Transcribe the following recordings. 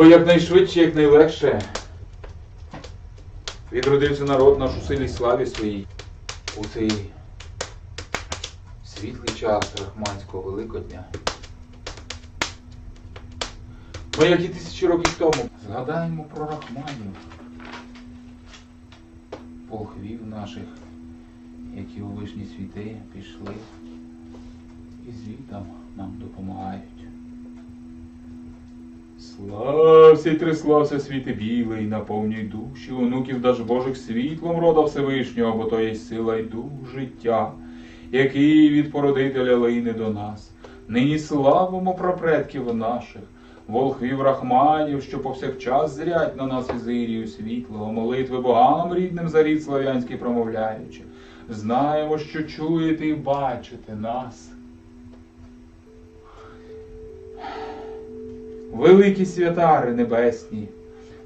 Аби якнайшвидше, якнайлегше відродився народ наш у силі славі своїй у цей світлий час Рахманського Великодня. Ми, як і тисячі років тому, згадаємо про Рахманів, волхвів наших, які у вишні світи пішли і звітом нам допомагають. Слався й трислався світи білий, наповнюй душі, онуків даж Божих світлом рода Всевишнього, бо то є сила й дух життя, який від породителя лине до нас. Нині славимо про предків наших, волхвів рахманів, що повсякчас зрять на нас візирію світлого, молитви богам рідним за рід слав'янський промовляючи. Знаємо, що чуєте і бачите нас. Великі святари небесні,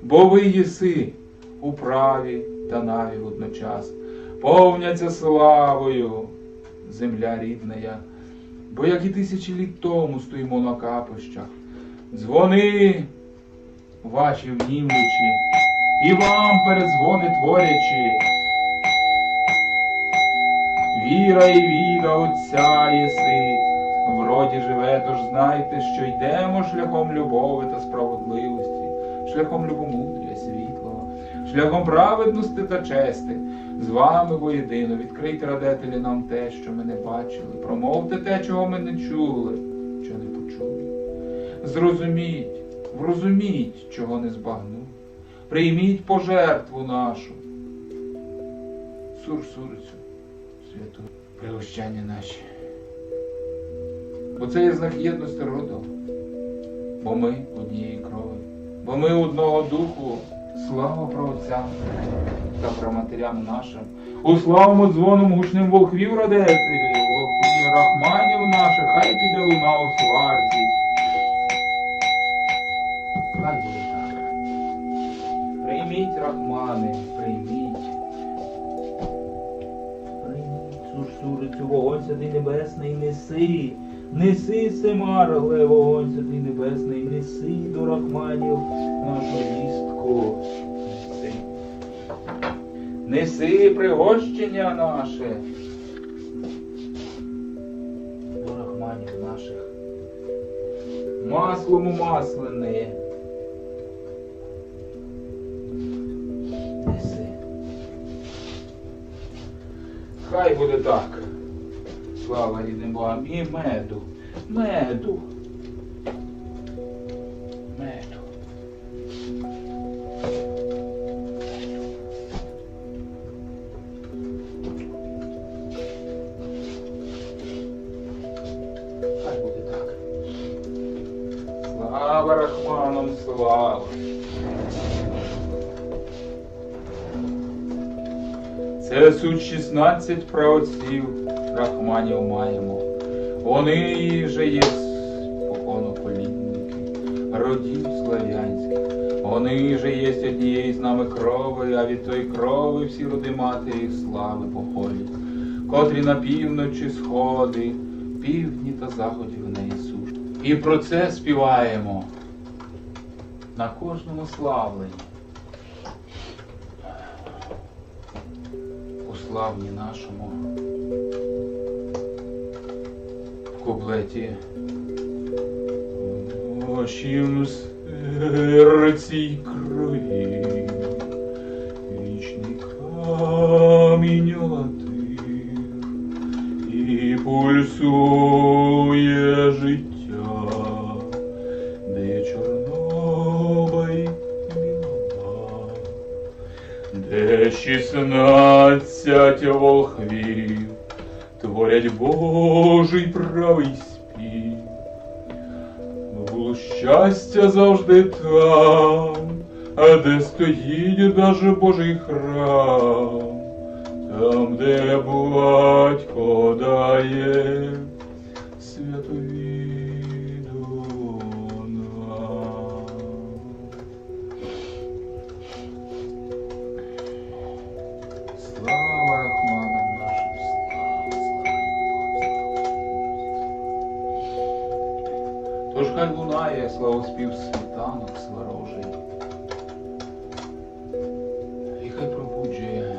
бо ви єси у праві та наві водночас, повняться славою земля рідная, бо як і тисячі літ тому стоїмо на капищах, дзвони ваші внімлючі, і вам передзвони творячи. Віра і віра Отця єси, в роді живе, тож знайте, що йдемо шляхом любові та справедливості, шляхом любомудря, світлого, шляхом праведності та чести. З вами воєдино відкрийте радетелі нам те, що ми не бачили, промовте те, чого ми не чули, що не почули. Зрозуміть, врозуміть, чого не збагну. Прийміть пожертву нашу. Сурсурицю, святу, пригощання наші. Бо це є знак єдності роду. Бо ми однієї крові, бо ми одного духу. Слава про Отця та про матерям нашим. У славому дзвоном гучним волхвів родителі, волхвів рахманів наших, хай піде луна у сварці. Хай буде так. Прийміть, рахмани, прийміть. Прийміть сурсурицю, вогонь святий небесний, неси. Неси семарле, вогонь святий небесний, неси до рахманів нашу вістку. Неси пригощення наше. До рахманів наших. Маслом умаслене. Неси. Хай буде так. Слава рідним Богам і меду. Меду. Меду. Хай буде так. Слава Рахманам, слава. Це суть 16 праотців Рахманів маємо. Вони же є спокону колінники, родів слав'янських. Вони же є однієї з нами крови, а від тої крови всі роди матері слави походять, котрі на півночі сходи, півдні та заході в неї сушать. І про це співаємо на кожному славленні. У славні нашому в куплеті. Вашім серці крові вічний камінь латив і пульсує життя, де чорноба й білова, де шістнадцять волхвів творять Божий правий спів. Було щастя завжди там, а де стоїть даже Божий храм, там, де батько дає святовіду нам. Слава слава. Славоспів світанок сварожий. І хай пробуджує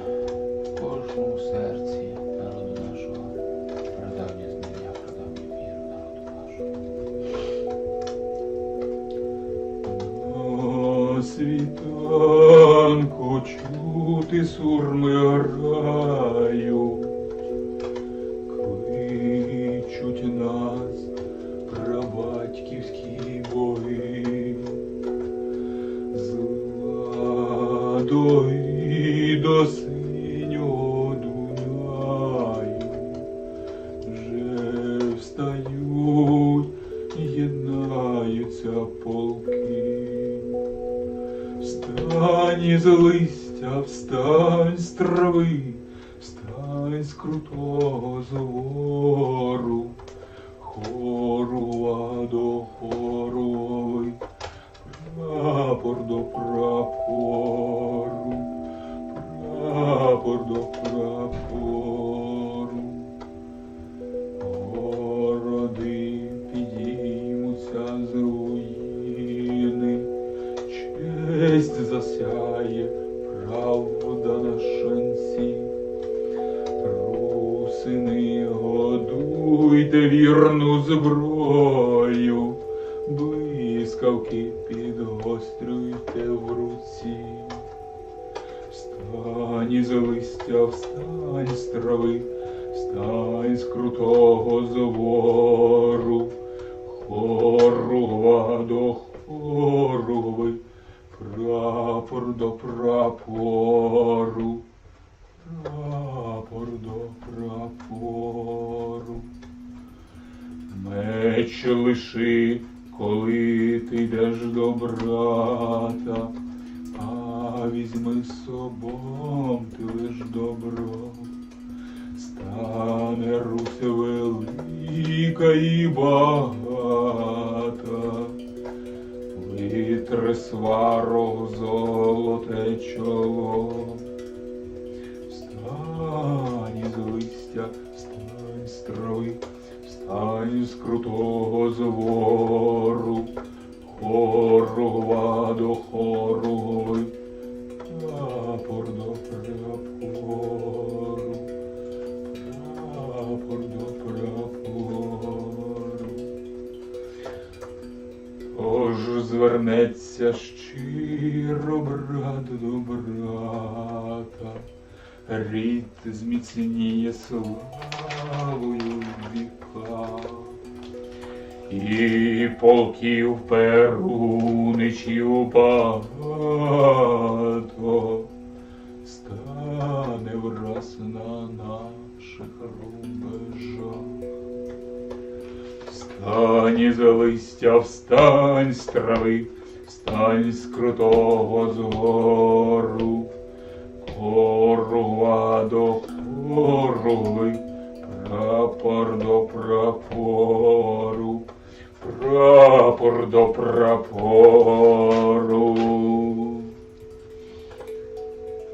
в кожному серці народу нашого прадавнє знання, прадавню віру народу нашого. На світанку чути сурми Встань із листя, встань з трави, встань з крутого звору, хорува до хоровий, прапор до прапору, вірну зброю, блискавки підгострюйте в руці. Встань із листя, встань з трави, встань з крутого звору, хорува до хорови, прапор до прапору, прапор до прапору. Меч лиши, коли ти йдеш до брата, а візьми з собом ти лиш добро. Стане Русь велика і багата, витре сварог звернеться щиро брат до брата, рід зміцніє славою віка. І полків перуничів багато стане враз на наших рубежах. Встань із листя, встань з трави, встань з крутого згору, корова до корови, прапор до прапору, прапор до прапору.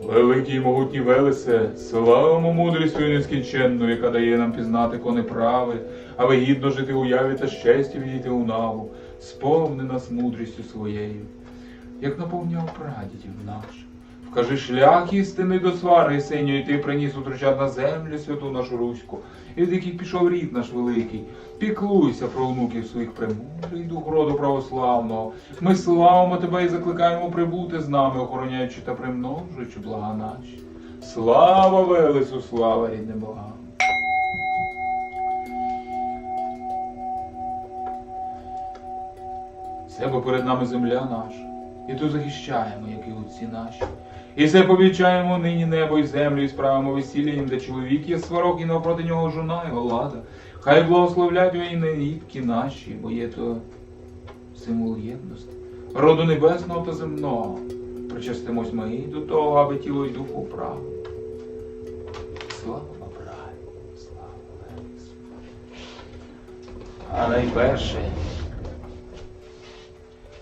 Великий і могутній Велесе, славимо мудрість свою нескінченну, яка дає нам пізнати кони прави, аби гідно жити у яві та щастя війти у наву, сповни нас мудрістю своєю, як наповняв прадідів наших. Вкажи шлях істини до свари синьої, ти приніс утручат на землю святу нашу Руську, і від яких пішов рід наш великий. Піклуйся про онуків своїх премудрий дух роду православного. Ми славимо тебе і закликаємо прибути з нами, охороняючи та примножуючи блага наші. Слава Велесу, слава рідним богам! Все бо перед нами земля наша, і ту захищаємо, як і отці наші. І все повічаємо нині небо і землю, і справимо весілля їм, де чоловік є сварок, і навпроти нього жона його лада. Хай благословлять і нерідки наші, бо є то символ єдності, роду небесного та земного. Причастимось ми і до того, аби тіло й духу правили. Слава Бабраю, слава Лесу. А найперше,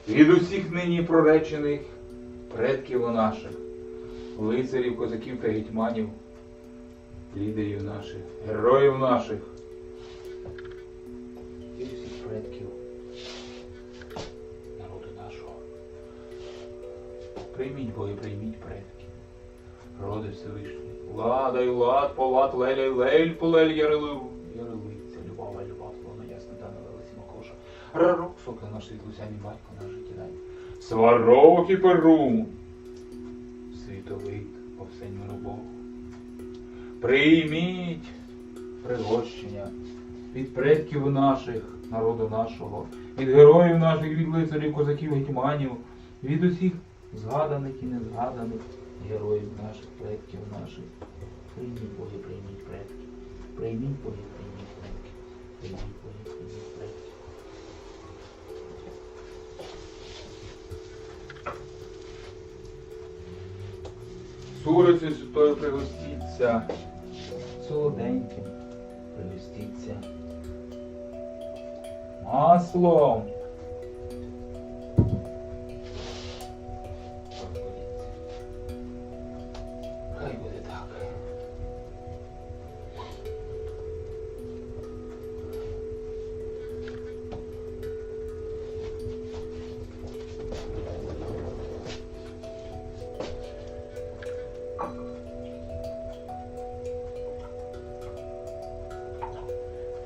від усіх нині проречених предків наших, лицарів, козаків та гетьманів, лідерів наших, героїв наших і всіх предків народу нашого. Прийміть бо прийміть предків, роди Всевишні, лада й лад, полад, леля й лель, полель ярилив. Рарок, сока наш світлусяні батько, наш життєдань. Сварок і перун. Світовит, повсень миру Богу. Прийміть пригощення від предків наших, народу нашого, від героїв наших, від лицарів, козаків, гетьманів, від усіх згаданих і незгаданих героїв наших, предків наших. Прийміть Боги, прийміть предки. Прийміть Боги, прийміть предки. Прийміть Боги, прийміть предки. Суриці святою пригостіться, солоденьким пригостіться. Маслом.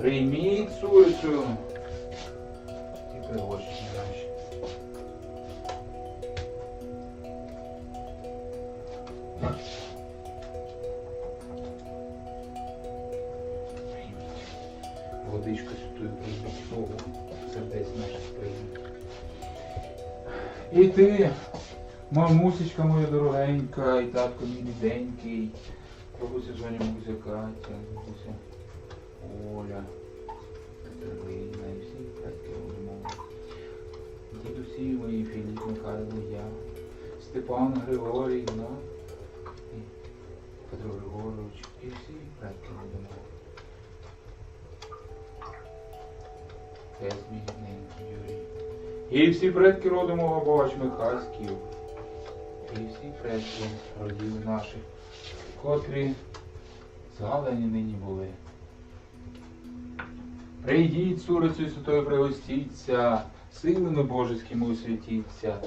Прийміть сурицю. І пригощення наші. Водичку святую прийміть Богу. Сердець наших прийміть. І ти, мамусечка моя дорогенька, і татко мій ріденький, бабуся Соня, бабуся Катя, бабуся Оля, Катерина і всі розмови. Дідусі мої Філіп, Михайло, я, Степан Григорій, Ігнат, і Петро Григорович, і всі братки розмови. Теж мій рідненький Юрій. І всі предки роду мого Михайськів. І всі предки родів наших, котрі згадані нині були. Прийдіть, сурицю святою пригостіться, силами божеськими освятіться.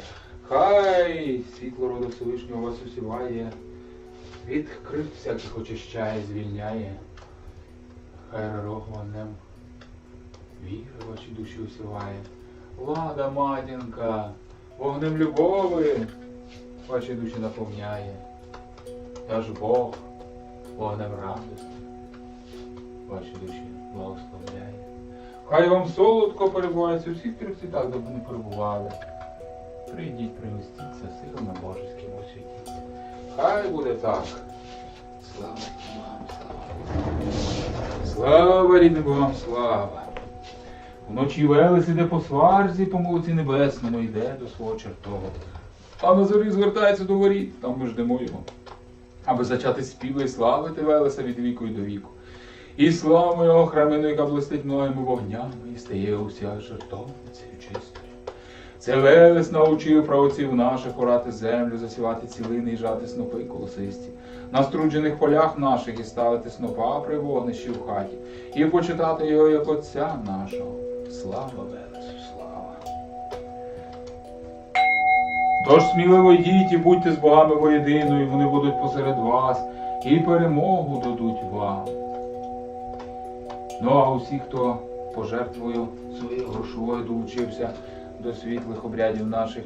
Хай світло роду Всевишнього вас усіває, від крив всяких очищає, звільняє. Хай рог вогнем віри ваші душі усіває. Лада, матінка, вогнем любови ваші душі наповняє. Я ж Бог, вогнем радості ваші душі благословляє. Хай вам солодко перебувається у всіх трьох світах, де не перебували. Прийдіть, примістіться, силами божеським освітіться. Хай буде так. Слава вам, слава. Слава рідним Богам, слава. Вночі Велес іде по сварзі, по молоці небесному йде до свого чертога. А на зорі звертається до воріт, там ми ждемо його. Аби зачати співи і славити Велеса від віку і до віку. І славу його храмину, яка блистить многими вогнями, і стає уся жертовницею чистою. Це Велес научив правоців наших орати землю, засівати цілини і жати снопи колосисті, на струджених полях наших і ставити снопа при вогнищі в хаті, і почитати його як Отця нашого. Слава Велесу, слава! Тож сміливо йдіть і будьте з богами воєдино, і вони будуть посеред вас, і перемогу дадуть вам. Ну а усі, хто пожертвою своєю грошовою долучився до світлих обрядів наших,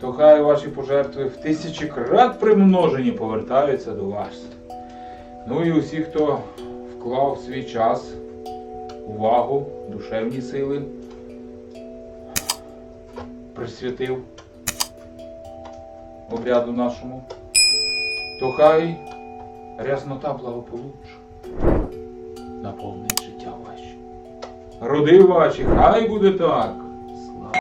то хай ваші пожертви в тисячі крат примножені повертаються до вас. Ну і усі, хто вклав свій час, увагу, душевні сили, присвятив обряду нашому, то хай ряснота благополуччя наповнить життя ваші. Роди ваші, хай буде так.